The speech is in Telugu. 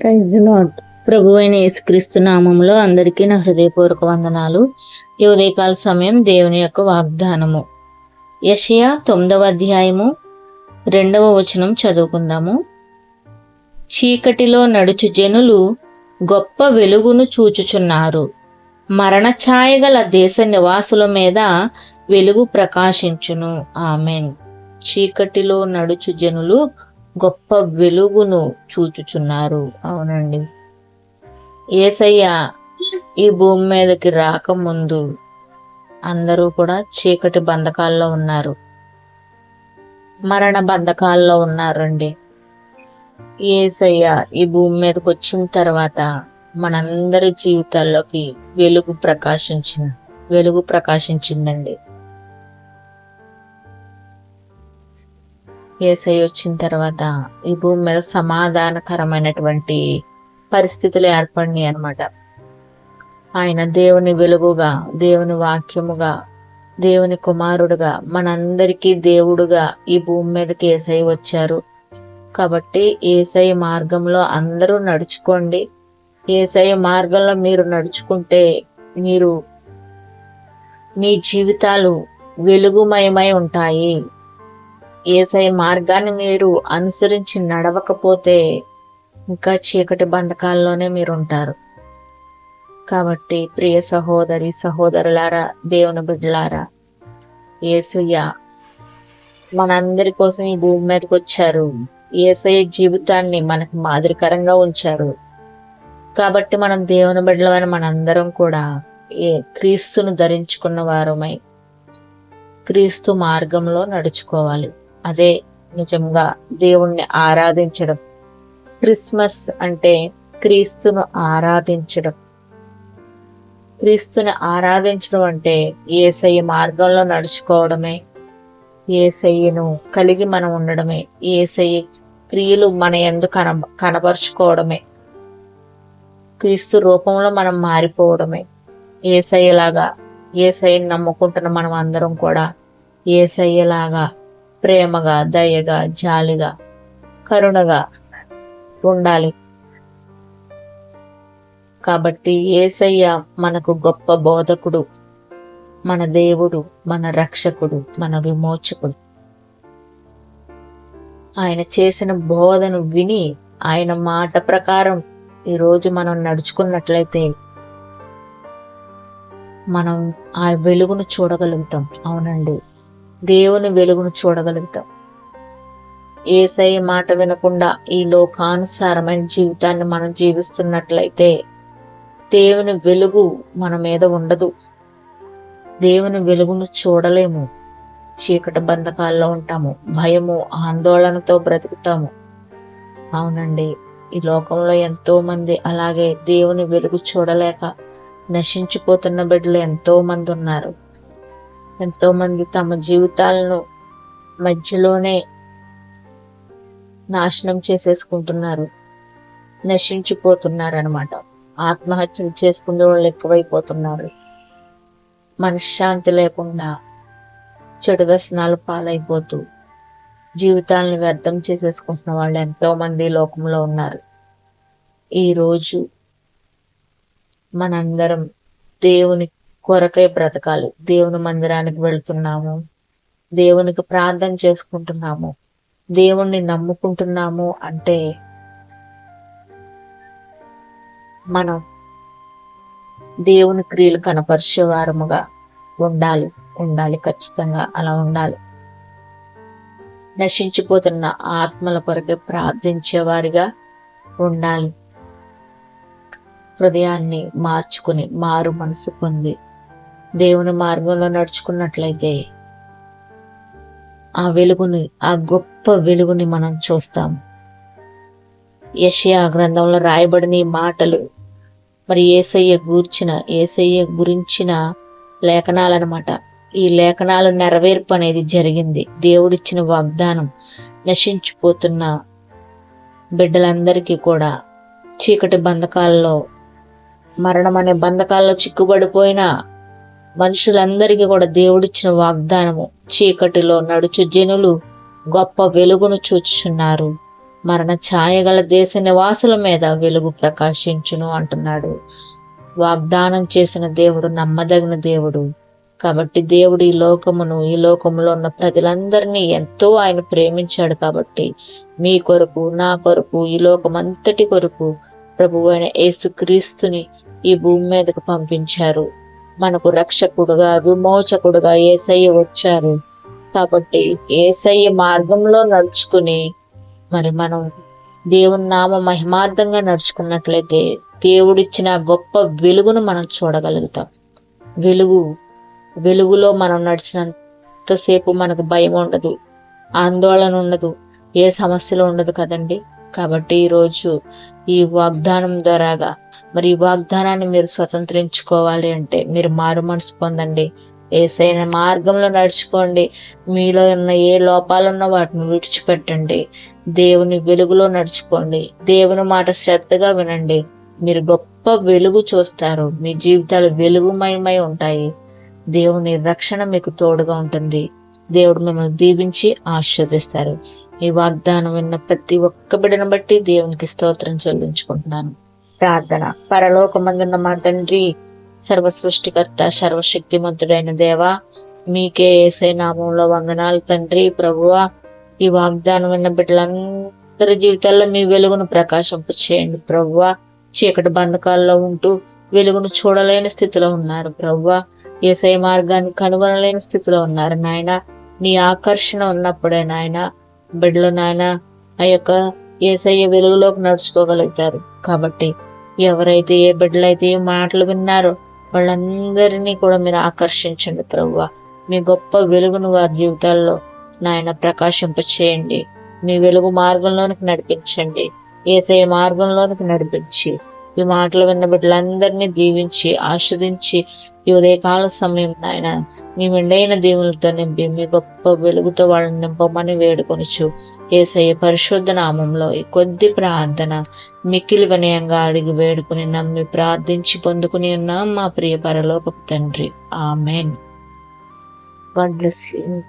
ప్రైజ్ లాడ్ ప్రభు అయిన యేసుక్రీస్తు నామంలో అందరికీ నా హృదయపూర్వక వందనాలు. ఈ ఉదయకాల సమయం దేవుని యొక్క వాగ్దానము. యషయా తొమ్మిదవ అధ్యాయము రెండవ వచనం చదువుకుందాము. చీకటిలో నడుచు జనులు గొప్ప వెలుగును చూచుచున్నారు. మరణ ఛాయగల దేశ నివాసుల మీద వెలుగు ప్రకాశించును. ఆమెన్. చీకటిలో నడుచు జనులు గొప్ప వెలుగును చూచుచున్నారు. అవునండి. ఏసయ్య ఈ భూమి మీదకి రాకముందు అందరూ కూడా చీకటి బంధకాల్లో ఉన్నారు. మరణ బంధకాల్లో ఉన్నారండి. ఏసయ్య ఈ భూమి మీదకి వచ్చిన తర్వాత మనందరి జీవితాల్లోకి వెలుగు ప్రకాశించింది వెలుగు ప్రకాశించిందండి. ఏసై వచ్చిన తర్వాత ఈ భూమి మీద సమాధానకరమైనటువంటి పరిస్థితులు ఏర్పడినాయి అనమాట ఆయన దేవుని వెలుగుగా దేవుని వాక్యముగా దేవుని కుమారుడుగా మనందరికీ దేవుడుగా ఈ భూమి మీదకి ఏసై వచ్చారు. కాబట్టి ఏసై మార్గంలో అందరూ నడుచుకోండి. ఏసై మార్గంలో మీరు నడుచుకుంటే మీరు మీ జీవితాలు వెలుగుమయమై ఉంటాయి. ఏసై మార్గాన్ని మీరు అనుసరించి నడవకపోతే ఇంకా చీకటి బంధకాల్లోనే మీరు ఉంటారు కాబట్టి ప్రియ సహోదరి సహోదరులారా దేవుని బిడ్డలారా ఏసయ్య మనందరి కోసం ఈ భూమి మీదకి వచ్చారు. ఏసయ్య జీవితాన్ని మనకు మాదిరికరంగా ఉంచారు. కాబట్టి మనం దేవుని బిడ్డలమైన మనందరం కూడా ఏ క్రీస్తును ధరించుకున్న వారమై క్రీస్తు మార్గంలో నడుచుకోవాలి. అదే నిజంగా దేవుణ్ణి ఆరాధించడం. క్రిస్మస్ అంటే క్రీస్తును ఆరాధించడం. క్రీస్తుని ఆరాధించడం అంటే ఏసయ్య మార్గంలో నడుచుకోవడమే. ఏసయ్యను కలిగి మనం ఉండడమే. ఏసయ్య క్రియలు మన ఎందు కన కనపరుచుకోవడమే క్రీస్తు రూపంలో మనం మారిపోవడమే. ఏసయ్యలాగా ఏసయ్యని నమ్ముకుంటున్న మనం అందరం కూడా ఏసయ్యలాగా ప్రేమగా దయగా జాలిగా కరుణగా ఉండాలి. కాబట్టి ఏసయ్య మనకు గొప్ప బోధకుడు మన దేవుడు మన రక్షకుడు మన విమోచకుడు. ఆయన చేసిన బోధను విని ఆయన మాట ప్రకారం ఈరోజు మనం నడుచుకున్నట్లయితే మనం ఆ వెలుగును చూడగలుగుతాం. అవునండి. దేవుని వెలుగును చూడగలుగుతాం. ఏసై మాట వినకుండా ఈ లోకానుసారమైన జీవితాన్ని మనం జీవిస్తున్నట్లయితే దేవుని వెలుగు మన మీద ఉండదు. దేవుని వెలుగును చూడలేము. చీకటి బంధకాల్లో ఉంటాము. భయము ఆందోళనతో బ్రతుకుతాము. అవునండి ఈ లోకంలో ఎంతో మంది అలాగే దేవుని వెలుగు చూడలేక నశించిపోతున్న బిడ్డలు ఎంతో మంది ఉన్నారు. ఎంతో మంది తమ జీవితాలను మధ్యలోనే నాశనం చేసేసుకుంటున్నారు నశించిపోతున్నారు అనమాట ఆత్మహత్యలు చేసుకునే వాళ్ళు ఎక్కువైపోతున్నారు. మనశ్శాంతి లేకుండా చెడు వ్యసనాలు పాలైపోతూ జీవితాలను వ్యర్థం చేసేసుకుంటున్న వాళ్ళు ఎంతో మంది లోకంలో ఉన్నారు. ఈరోజు మనందరం దేవుని కొరకై బ్రతకాలి. దేవుని మందిరానికి వెళ్తున్నాము. దేవునికి ప్రార్థన చేసుకుంటున్నాము. దేవుణ్ణి నమ్ముకుంటున్నాము అంటే మనం దేవుని క్రియలు కనపరిచేవారముగా ఉండాలి. ఉండాలి ఖచ్చితంగా అలా ఉండాలి. నశించిపోతున్న ఆత్మల కొరకే ప్రార్థించేవారిగా ఉండాలి. హృదయాన్ని మార్చుకుని మారు మనసు పొంది దేవుని మార్గంలో నడుచుకున్నట్లయితే ఆ వెలుగుని ఆ గొప్ప వెలుగుని మనం చూస్తాం. యషయా గ్రంథంలో రాయబడిన ఈ మాటలు మరి ఏసయ్య గూర్చిన ఏసయ్య గురించిన లేఖనాలన్నమాట ఈ లేఖనాలు నెరవేర్పు అనేది జరిగింది. దేవుడిచ్చిన వాగ్దానం నశించిపోతున్న బిడ్డలందరికీ కూడా చీకటి బంధకాల్లో మరణం అనే బంధకాల్లో చిక్కుబడిపోయిన మనుషులందరికీ కూడా దేవుడిచ్చిన వాగ్దానము. చీకటిలో నడుచు జనులు గొప్ప వెలుగును చూచుచున్నారు. మరణ ఛాయగల దేశ నివాసుల మీద వెలుగు ప్రకాశించును అంటున్నాడు. వాగ్దానం చేసిన దేవుడు నమ్మదగిన దేవుడు. కాబట్టి దేవుడు ఈ లోకమును ఈ లోకములో ఉన్న ప్రజలందరినీ ఎంతో ఆయన ప్రేమించాడు కాబట్టి మీ కొరకు నా కొరకు ఈ లోకమంతటి కొరకు ప్రభు అయిన యేసుక్రీస్తుని ఈ భూమి మీదకు పంపించారు. మనకు రక్షకుడుగా విమోచకుడుగా ఏసయ్య వచ్చారు. కాబట్టి ఏసయ్య మార్గంలో నడుచుకుని మరి మనం దేవుని నామ మహిమార్థంగా నడుచుకున్నట్లయితే దేవుడిచ్చిన గొప్ప వెలుగును మనం చూడగలుగుతాం. వెలుగు వెలుగులో మనం నడిచినంతసేపు మనకు భయం ఉండదు ఆందోళన ఉండదు ఏ సమస్యలు ఉండదు కదండి. కాబట్టి ఈరోజు ఈ వాగ్దానం ద్వారాగా మరి ఈ వాగ్దానాన్ని మీరు స్వతంత్రించుకోవాలి అంటే మీరు మారు మనసు పొందండి. ఏసైన మార్గంలో నడుచుకోండి. మీలో ఉన్న ఏ లోపాలున్న వాటిని విడిచిపెట్టండి. దేవుని వెలుగులో నడుచుకోండి. దేవుని మాట శ్రద్ధగా వినండి. మీరు గొప్ప వెలుగు చూస్తారు. మీ జీవితాలు వెలుగుమయమై ఉంటాయి. దేవుని రక్షణ మీకు తోడుగా ఉంటుంది. దేవుడు మిమ్మల్ని దీవించి ఆస్వాదిస్తారు ఈ వాగ్దానం విన్న ప్రతి ఒక్క బిడను బట్టి దేవునికి స్తోత్రం చెల్లించుకుంటున్నాను. ప్రార్థన. పరలోకమందున్న మా తండ్రి సర్వ సృష్టికర్త సర్వశక్తిమంతుడైన దేవ మీకే ఏసే నామంలో వందనాలు తండ్రి ప్రభువా. ఈ వాగ్దానం విన్న బిడ్డలందరి జీవితాల్లో మీ వెలుగును ప్రకాశింపు చేయండి ప్రభువా. చీకటి బంధకాల్లో ఉంటూ వెలుగును చూడలేని స్థితిలో ఉన్నారు ప్రభువ. ఏసై మార్గాన్ని కనుగొనలేని స్థితిలో ఉన్నారు నాయన. నీ ఆకర్షణ ఉన్నప్పుడే నాయన బిడ్డలు నాయన ఆ యొక్క ఏసయ్య వెలుగులోకి నడుచుకోగలుగుతారు. కాబట్టి ఎవరైతే ఏ బిడ్డలైతే ఏ మాటలు విన్నారో వాళ్ళందరినీ కూడా మీరు ఆకర్షించండి ప్రవ్వా మీ గొప్ప వెలుగును వారి జీవితాల్లో నాయన ప్రకాశింప చేయండి మీ వెలుగు మార్గంలోనికి నడిపించండి. ఏసయ మార్గంలోనికి నడిపించి ఈ మాటలు విన్న బిడ్డలందరినీ దీవించి ఆస్వాదించి ఈ ఉదయకాల సమయం నాయన మీ మెండైన దేవులతో నింపి మీ గొప్ప వెలుగుతో వాళ్ళని నింపమని వేడుకొనిచు. ఏసయ్య పరిశుద్ధ నామంలో ఈ కొద్ది ప్రార్థన మిక్కిలి వినయంగా అడిగి వేడుకుని నమ్మి ప్రార్థించి పొందుకుని ఉన్నాం మా ప్రియ పరలోకపు తండ్రి. ఆమెన్. God bless you.